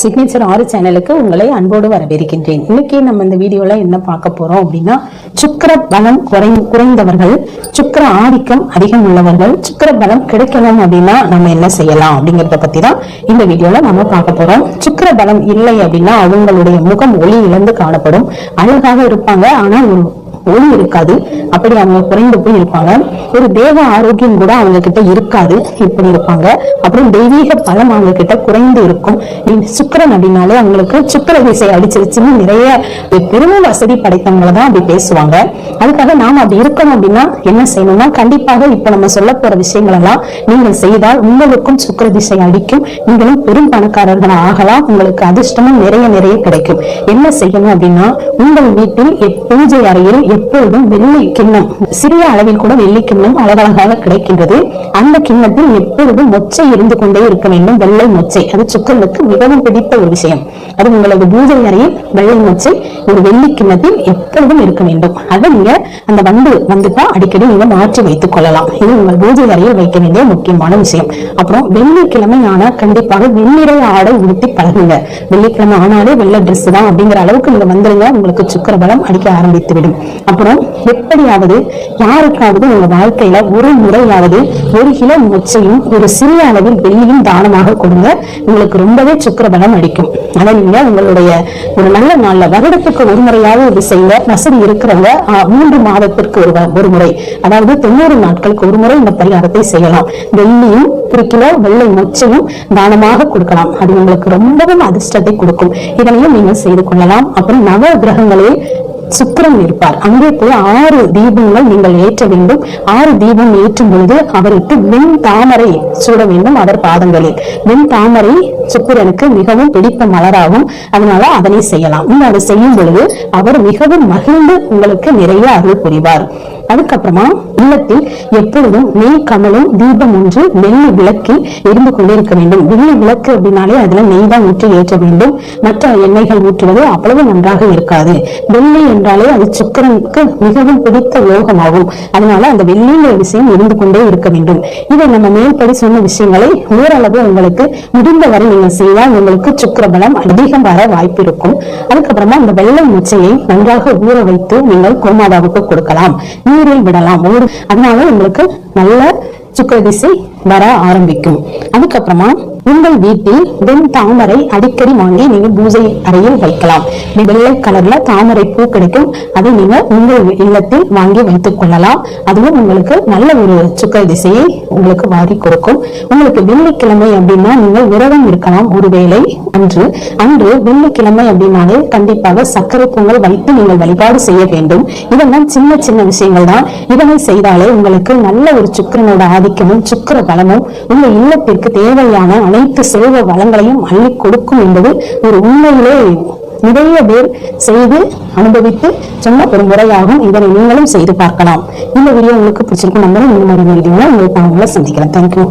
Signature ஆறு சேனலுக்கு உங்களை அன்போடு வரவேற்கின்றேன். இன்னைக்கு நம்ம இந்த வீடியோல என்ன பார்க்க போறோம் அப்படின்னா சுக்கர பலம் குறை குறைந்தவர்கள் சுக்கர ஆதிக்கம் அதிகம் உள்ளவர்கள் சுக்கர பலம் கிடைக்கணும் அப்படின்னா நம்ம என்ன செய்யலாம் அப்படிங்கறத பத்தி தான் இந்த வீடியோல நம்ம பார்க்க போறோம். சுக்கர பலம் இல்லை அப்படின்னா அவங்களுடைய முகம் ஒளி இழந்து காணப்படும். அழகாக இருப்பாங்க. ஆனா ஒளி இருக்காது. அப்படி அவங்க குறைந்து போய் இருப்பாங்க. ஒரு தேவ ஆரோக்கியம் கூட அவங்க கிட்ட இருக்காது. இப்படி இருப்பாங்க. அப்புறம் தெய்வீக பலம் அவங்க கிட்ட குறைந்து இருக்கும். சுக்கரன் சுக்கிரன் அப்படின்னாலே அவங்களுக்கு சுக்கர திசை அடிச்சிருச்சுன்னு நிறைய பெருமை வசதி படைத்தவங்களை தான் அப்படி பேசுவாங்க. அதுக்காக நாம அப்படி இருக்கணும் அப்படின்னா என்ன செய்யணும்னா கண்டிப்பாக இப்ப நம்ம சொல்ல போற விஷயங்கள் எல்லாம் நீங்கள் செய்தால் உங்களுக்கும் சுக்கர திசை அடிக்கும். நீங்களும் பெரும் பணக்காரர்கள் ஆகலாம். உங்களுக்கு அதிர்ஷ்டமும் நிறைய நிறைய கிடைக்கும். என்ன செய்யணும் அப்படின்னா உங்கள் வீட்டில் பூஜை அறையில் எப்பொழுதும் வெள்ளி கிண்ணம் சிறிய அளவில் கூட வெள்ளி கிண்ணம் அழகழகாக கிடைக்கின்றது. அந்த கிண்ணத்தில் எப்பொழுதும் மொச்சை இருந்து கொண்டே இருக்க வேண்டும். வெள்ளை மொச்சை அது சுக்கரனுக்கு மிகவும் பிடித்த ஒரு விஷயம். அது உங்களது பூஜை அறையில் வெள்ளை மொச்சை ஒரு வெள்ளி கிண்ணத்தில் எப்பொழுதும் இருக்க வேண்டும். அதை நீங்க அந்த வண்டு வந்துட்டா அடிக்கடி நீங்க மாற்றி வைத்துக் கொள்ளலாம். இது உங்கள் பூஜை அறையில் வைக்க வேண்டிய முக்கியமான விஷயம். அப்புறம் வெள்ளிக்கிழமை ஆனா கண்டிப்பாக வெண்ணிறை ஆடை உடுத்தி பழகுங்க. வெள்ளிக்கிழமை ஆனாலே வெள்ளை ட்ரெஸ் தான் அப்படிங்கிற அளவுக்கு நீங்க வந்துருங்க. உங்களுக்கு சுக்கர பலம் அடிக்க ஆரம்பித்து விடும் அப்புறம் எப்படியாவது யாருக்காவது உங்க வாழ்க்கையில ஒரு முறையாவது ஒரு கிலோ மொச்சையும் ஒரு சிறிய அளவில் வெள்ளியும் தானமாக கொடுங்க. உங்களுக்கு ரொம்பவே சுக்கரபலம் அடிக்கும் ஆனா நீங்க உங்களுடைய ஒரு நல்ல நாள்ல வருடத்துக்கு ஒரு முறையாவது இது செய்யுங்க. வசதி இருக்கிறவங்க மூன்று மாதத்திற்கு ஒரு வ- ஒரு முறை அதாவது தொண்ணூறு நாட்களுக்கு ஒரு முறை இந்த பரிகாரத்தை செய்யலாம். வெள்ளியும் ஒரு கிலோ வெள்ளை மொச்சையும் தானமாக கொடுக்கலாம். அது உங்களுக்கு ரொம்பவும் அதிர்ஷ்டத்தை கொடுக்கும். இதனையும் நீங்கள் செய்து கொள்ளலாம். அப்புறம் நவ கிரகங்களில் சுக்கிரன் இருப்பார். அங்கே போய் ஆறு தீபங்கள் நீங்கள் ஏற்ற வேண்டும். ஆறு தீபம் ஏற்றும் பொழுது அவருக்கு வெண் தாமரை சூட வேண்டும் அவர் பாதங்களில். வெண் தாமரை சுக்கரனுக்கு மிகவும் பிடித்த மலராகும். அதனால அதனை செய்யலாம். நீங்கள் அதை செய்யும் பொழுது அவர் மிகவும் மகிழ்ந்து உங்களுக்கு நிறைய அருள் புரிவார். அதுக்கப்புறமா இல்லத்தில் எப்பொழுதும் நெய் கமலும் தீபம் ஒன்று வெள்ளி விளக்கில் எரிந்து கொண்டே இருக்க வேண்டும். வெள்ளி விளக்கு அப்படின்னாலே அதுல நெய் தான் ஊற்றி ஏற்ற வேண்டும். மற்ற எண்ணெய்கள் ஊற்றுவது அவ்வளவு நன்றாக இருக்காது. வெள்ளி என்றாலே அது சுக்கரனுக்கு மிகவும் பிடித்த யோகமாகும் அதனால அந்த வெள்ளிங்கிற விஷயம் இருந்து கொண்டே இருக்க வேண்டும். இதை நம்ம மேல்படி சொன்ன விஷயங்களை ஓரளவு உங்களுக்கு முடிந்தவரை நீங்கள் செய்தால் உங்களுக்கு சுக்கிர பலம் அதிகம் வர வாய்ப்பு இருக்கும். அதுக்கப்புறமா அந்த வெள்ளை முச்சையை நன்றாக ஊற வைத்து நீங்கள் கோமாதாவுக்கு கொடுக்கலாம். நீ நீரில் விடலாம். ஊறு அதனால உங்களுக்கு நல்ல சுக்கிர திசை வர ஆரம்பிக்கும். அதுக்கப்புறமா உங்கள் வீட்டில் வெண் தாமரை அடிக்கடி வாங்கி நீங்க பூஜை அறையில் வைக்கலாம். வெள்ளை கலர்ல தாமரை பூ கிடைக்கும். அதை நீங்க உங்கள் இல்லத்தில் வாங்கி வைத்துக் கொள்ளலாம். அதுவும் உங்களுக்கு நல்ல ஒரு சுக்கர திசையை உங்களுக்கு வாரி கொடுக்கும். உங்களுக்கு வெள்ளிக்கிழமை அப்படின்னா நீங்கள் விரதம் இருக்கலாம் ஒருவேளை அன்று. அன்று வெள்ளிக்கிழமை அப்படின்னாலே கண்டிப்பாக சர்க்கரை பொங்கல் வைத்து நீங்கள் வழிபாடு செய்ய வேண்டும். இதெல்லாம் சின்ன சின்ன விஷயங்கள் தான். இதனை செய்தாலே உங்களுக்கு நல்ல ஒரு சுக்கரனோட ஆதிக்கமும் சுக்கர பலமும் உங்க இல்லத்திற்கு தேவையான அனைத்து செல்வ வளங்களையும் அள்ளி கொடுக்கும் என்பது ஒரு உண்மையிலே நிறைய பேர் செய்து அனுபவித்து சொன்ன ஒரு முறையாகும். இதனை நீங்களும் செய்து பார்க்கலாம். இந்த வீடியோ உங்களுக்கு பிடிச்சிருக்கும் நம்பரும் இன்னும் ஒரு வீடியோல உங்களுக்கு நான் உங்களை சந்திக்கிறேன். தேங்க்யூ